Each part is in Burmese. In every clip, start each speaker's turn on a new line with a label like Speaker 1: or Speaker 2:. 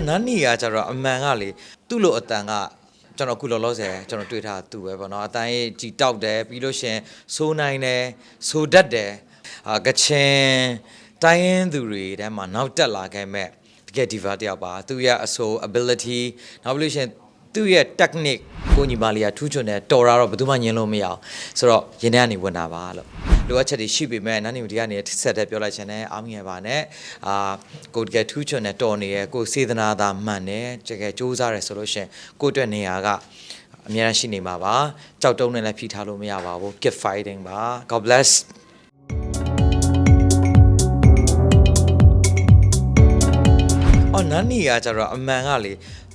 Speaker 1: အော်နန်းနီကကျတော့အမှန်ကလေသူ့လိုအတန်ကကျွန်တော်အခုလောလောဆယ်ကျွန်တော်တွေ့ထားသူပဲပေါ့နော်အတန်ရေးကြည်တောက်တယ်ပြီးလို့ရှရင်ဆိုးနိုင်တယ်ဆိုတတ်တယ်အာကချင်တိုင်းရင်းသူတွေထဲမှာနောက်တက်လာခဲ့မဲ့တကယ် diva တယောက်ပါသူရဲ့အဆို ability နောက်ပြီးလို့ရှရင်သူ့ရဲ့ technique ကိုညီမလေးကထူးချွန်တယ်တော်တာတော့ဘယ်သူမှညင်လို့မရအောင်ဆိုတော့ရင်ထဲကနေဝင်တာပါလို့ လိုအပ်ချက်တွေရှိပေမဲ့နန်းနေမဒီကနေဆက်တဲ့ပြောလိုက်ချင်တယ်အားမငယ်ပါနဲ့အာကိုတကယ်ထူးချွန်တယ်တော်နေရဲ့ကိုစေတနာသာမှန်တယ်တကယ်စူးစမ်းတယ်ဆိုလို့ရှရင်ကိုအတွက်နေရာကအများကြီးရှိနေမှာပါကြောက်တုံးနဲ့လည်းဖိထားလို့မရပါဘူး keep fighting ပါ god bless အော်နန်းနီကကျတော့အမှန်ကလေ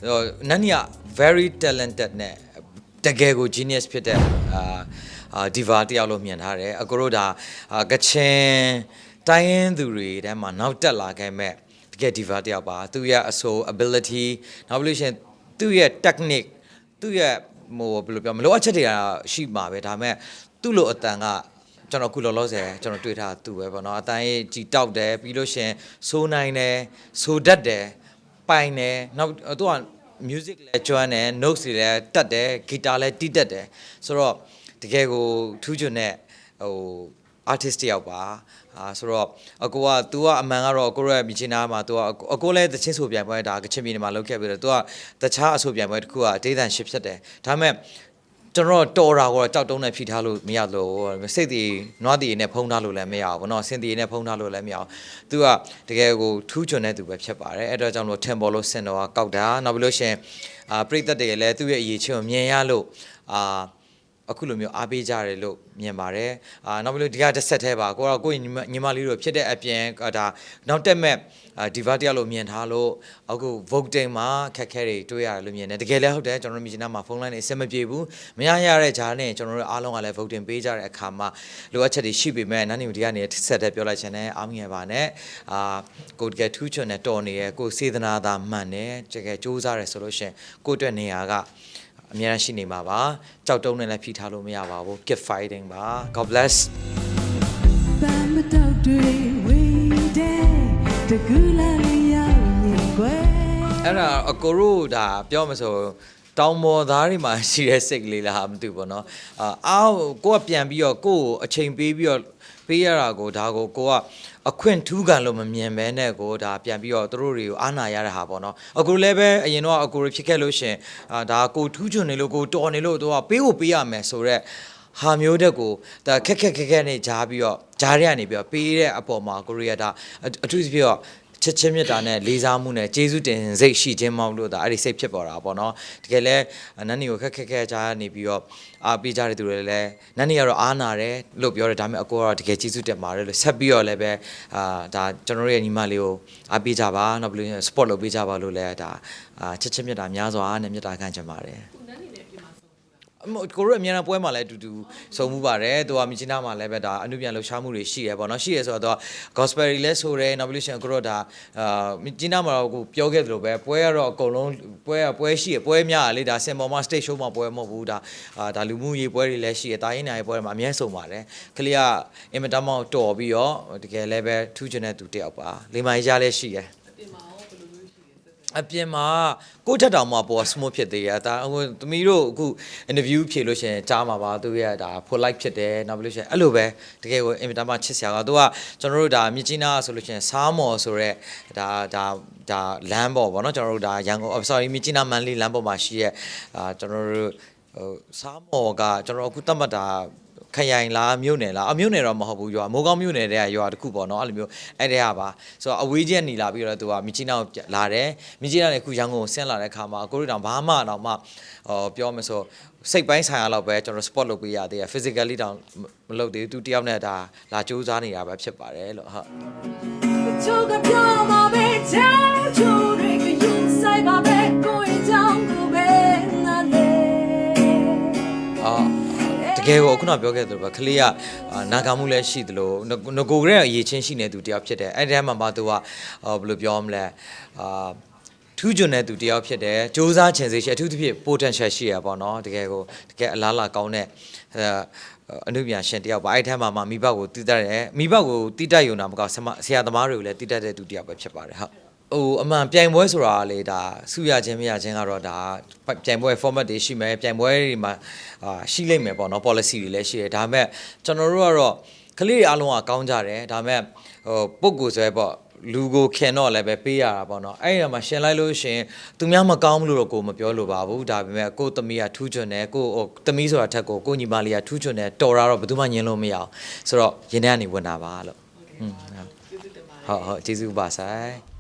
Speaker 1: ဟိုနန်းနီက very talented နဲ့တကယ်ကို genius ဖြစ်တဲ့အာ အာ diva တယောက်လို့မြင်ထားတယ်အကိုတို့ဒါအာကချင်တိုင်းရင်းသူတွေထဲမှာနောက်တက်လာခဲ့မဲ့တကယ် diva တယောက်ပါသူရဲ့အဆို ability နောက်ပြီးလို့ရှရင်သူ့ရဲ့ technique သူ့ရဲ့ဟိုဘယ်လိုပြောမလို့အပ်ချက်တွေကရှိမှာပဲဒါပေမဲ့သူ့လိုအတန်ကကျွန်တော်အခုလောလောဆယ်ကျွန်တော်တွေ့ထားသူပဲပေါ့နော်အတန်းရေးကြည်တောက်တယ်ပြီးလို့ရှရင်ဆိုးနိုင်တယ်ဆိုတတ်တယ်ပိုင်တယ်နောက်သူက music လည်းကျွမ်းတယ် notes တွေလည်းတတ်တယ် guitar လည်းတီးတတ်တယ်ဆိုတော့ တကယ်ကိုထူးချွန်တဲ့ဟို artist တယောက်ပါအာဆိုတော့အကိုက तू ကအမှန်ကတော့ကိုရဲ့မြင်ချင်တာမှာ तू ကအကိုလည်းတချင်းဆိုပြိုင်ပွဲဒါကချင်ပြည်နယ်မှာလုပ်ခဲ့ပြီးတော့ तू ကတခြားအဆိုပြိုင်ပွဲတစ်ခုကဒေသန်ရှစ်ဖြစ်တယ်ဒါပေမဲ့ကျွန်တော်တော်တာကိုတော့ကြောက်တုံးနဲ့ဖြီထားလို့မရလို့စိတ်တည်နွားတည်နဲ့ဖုံးထားလို့လည်းမရဘူးဗောနော်ဆင်တည်နဲ့ဖုံးထားလို့လည်းမရဘူးသူကတကယ်ကိုထူးချွန်တဲ့သူပဲဖြစ်ပါတယ်အဲ့တော့ကြောင့်လို့ temple လို့စင်တော်ကကောက်တာနောက်ပြီးလို့ရှင်အာပြိသက်တွေလည်းသူ့ရဲ့အရေးချင်းကိုမြင်ရလို့အာ အခုလိုမျိုးအားပေးကြတယ်လို့မြင်ပါတယ်အာနောက်ပြီးလို့ဒီကတစ်ဆက်သေးပါကိုကတော့ကိုယ့်ညီမညီမလေးတို့ဖြစ်တဲ့အပြင်ဒါနောက်တက်မဲ့အာဒီဗတ်တရလို့မြင်ထားလို့အခု voting မှာခက်ခဲတွေတွေ့ရတယ်လို့မြင်တယ်တကယ်လည်းဟုတ်တယ်ကျွန်တော်တို့မြင်နာမှာဖုန်းလိုင်းနေအဆင်မပြေဘူးမရရတဲ့ဂျာနဲ့ကျွန်တော်တို့အားလုံးကလည်း voting ပေးကြတဲ့အခါမှာလိုအပ်ချက်တွေရှိပေမဲ့နန်းနေဒီကနေဆက်တဲ့ပြောလိုက်ချင်တယ်အားမငယ်ပါနဲ့အာကိုတကယ်ထူးချွန်တဲ့တော်နေရဲ့ကိုစေတနာသာမှန်တယ်တကယ်စူးစမ်းတယ်ဆိုလို့ရှရင်ကိုအတွက်နေရာက အများကြီးရှိနေမှာပါကြောက်တုံးနဲ့လည်းဖိထားလို့မရပါဘူး keep fighting ပါ god bless
Speaker 2: ပန်းမတော့တွေဝေးတဲ့တကူလာလေးရောက်ရင်ကွယ်
Speaker 1: အဲ့ဒါအကိုတို့ဒါပြောမဆိုတောင်ပေါ်သားတွေမှာရှိတဲ့စိတ်ကလေးလားမသိဘူးပေါ့နော်အာအော်ကိုကပြန်ပြီးတော့ကိုကိုအချိန်ပေးပြီးတော့ပေးရတာကိုဒါကိုကိုက အခွင့်ထူးခံလို့မမြင်ဘဲနဲ့ကိုဒါပြန်ပြီးတော့သူတို့တွေကိုအားနာရတဲ့ဟာပေါ့နော်အကိုလည်းပဲအရင်တော့အကိုရဖြစ်ခဲ့လို့ရှင်အာဒါကိုထူးချွန်နေလို့ကိုတော်နေလို့သူကပေးဖို့ပေးရမယ်ဆိုတော့ဟာမျိုးတဲ့ကိုဒါခက်ခက်ခက်ခက်နဲ့ဂျားပြီးတော့ဂျားရရနေပြီးတော့ပေးတဲ့အပေါ်မှာကိုရီးယားဒါအအထူးသဖြင့်တော့ ချစ်ချင်းမြတ်တာနဲ့လေးစားမှုနဲ့ကျေးဇူးတင်စိတ်ရှိခြင်းမောင်းလို့ဒါအဲ့ဒီစိတ်ဖြစ်ပေါ်တာပေါ့နော်တကယ်လဲနန်းနီကိုခက်ခက်ခက်ကြားနေပြီးတော့အားပေးကြတဲ့သူတွေလည်းနန်းနီကတော့အားနာတယ်လို့ပြောတယ်ဒါပေမဲ့အကိုကတော့တကယ်ကျေးဇူးတင်ပါတယ်လို့ဆက်ပြီးတော့လည်းပဲအာဒါကျွန်တော်တို့ရဲ့ညီမလေးကိုအားပေးကြပါနောက်ပြီးလို့ support လုပ်ပေးကြပါလို့လည်းဒါအာချစ်ချင်းမြတ်တာများစွာနဲ့မြတ်တာခံချင်ပါတယ်အမ ကိုရိုအမြန်ပွဲမှာလည်းအတူတူစုံမှုပါတယ်သူကမြချင်းနာမှာလည်းပဲဒါအနုပြန်လှူရှားမှုတွေရှိရပေါ့နော်ရှိရဆိုတော့သူက gospel တွေလည်းဆိုတယ်နောက်ပြီးလို့ရှိရင်ကိုရိုဒါအာမြချင်းနာမှာတော့ကိုပြောခဲ့သလိုပဲပွဲကတော့အကုန်လုံးပွဲကပွဲရှိရပွဲများလေဒါစင်ပေါ်မှာ stage show မှာပွဲမဟုတ်ဘူးဒါအာဒါလူမှုရေးပွဲတွေလည်းရှိရတာရင်းနိုင်ပွဲတွေမှာအများဆုံးပါတယ်ခလေးကအင်မတန်မှတော်ပြီးတော့တကယ်လည်းပဲထူးချင်တဲ့သူတယောက်ပါလိမ္မာရေးကြားလည်းရှိတယ် အပြင်မှာကိုယ့်ထက်တောင်မှပေါ် smooth ဖြစ်သေးရဒါအခုသမီးတို့အခု interview ဖြေလို့ရှရင်ကြားမှာပါသူရဲ့ဒါ full light ဖြစ်တယ်နောက်ပြီးလို့ရှရင်အဲ့လိုပဲတကယ်ကိုအင်မတန်မှချစ်စရာကသူကကျွန်တော်တို့ဒါမြကြီးနားဆိုလို့ရှရင်စားမော်ဆိုရက်ဒါဒါဒါလမ်းပေါ်ပေါ့နော်ကျွန်တော်တို့ဒါရန်ကုန် sorry မြကြီးနားမန်လေးလမ်းပေါ်မှာရှိရဲ့အာကျွန်တော်တို့ဟိုစားမော်ကကျွန်တော်အခုတတ်မှတ်တာ ခရိုင်လားမြို့နယ်လားအမြို့နယ်တော့မဟုတ်ဘူးရွာမိုးကောင်းမြို့နယ်တဲ့ရွာတစ်ခုပေါ့နော်အဲ့လိုမျိုးအဲ့တဲ့ဟာပါဆိုတော့အဝေးချက်နေလာပြီးတော့သူကမြကြီးနားကိုလာတယ်မြကြီးနားနဲ့ခုရန်ကုန်ကိုဆင်းလာတဲ့ခါမှာကိုရီတောင်ဘာမှတော့မှဟောပြောမဆိုစိတ်ပိုင်းဆိုင်ရာတော့ပဲကျွန်တော် sport လုပ်ပေးရသေးတယ် physically တောင်မလုပ်သေးဘူးသူတယောက်နဲ့ဒါလာစူးစမ်းနေတာပဲဖြစ်ပါတယ်လို့ဟုတ် ကယ်ကိုခုနပြောခဲ့သလိုပဲခလေးကအာနာဂာမှုလည်းရှိသလိုငငကိုကလေးကအရေးချင်းရှိနေသူတယောက်ဖြစ်တယ်အဲ့ဒီထဲမှာမှသူကဟောဘယ်လိုပြောမလဲအာထူးချွန်တဲ့သူတယောက်ဖြစ်တယ်စ조사ချင်စေရှိအထူးသဖြင့် potential ရှိရပါတော့တကယ်ကိုတကယ်အလားလာကောင်းတဲ့အဲအနုပြန်ရှင်တယောက်ပါအဲ့ဒီထဲမှာမှမိဘကိုတည်တတ်တယ်မိဘကိုတည်တတ်ရုံနာမကောက်ဆရာဆရာသမားတွေကိုလည်းတည်တတ်တဲ့သူတယောက်ပဲဖြစ်ပါတယ်ဟုတ် ဟဟိုအမှန်ပြိုင်ပွဲဆိုတာလေဒါစုရခြင်းမရခြင်းကတော့ဒါပြိုင်ပွဲ format တွေရှိမယ်ပြိုင်ပွဲတွေမှာအာရှိလိမ့်မယ်ပေါ့နော် policy တွေလည်းရှိတယ်ဒါပေမဲ့ကျွန်တော်တို့ကတော့ကလေးတွေအားလုံးကကောင်းကြတယ်ဒါပေမဲ့ဟိုပုံကိုယ်ဆိုရဲပေါ့လူကိုခင်တော့လည်းပဲပေးရတာပေါ့နော်အဲ့ဒီမှာရှင်လိုက်လို့ရှရင်သူများမကောင်းဘူးလို့တော့ကိုမပြောလို့ပါဘူးဒါပေမဲ့ကိုသမီးကထူးချွန်တယ်ကိုဟိုသမီးဆိုတာထက်ကိုကိုညီမလေးကထူးချွန်တယ်တော်တာတော့ဘယ်သူမှညင်လို့မရအောင်ဆိုတော့ရင်းထဲကနေဝင်တာပါလို့ဟုတ်ဟုတ်ဟုတ်ကျေးဇူးပါဆိုင်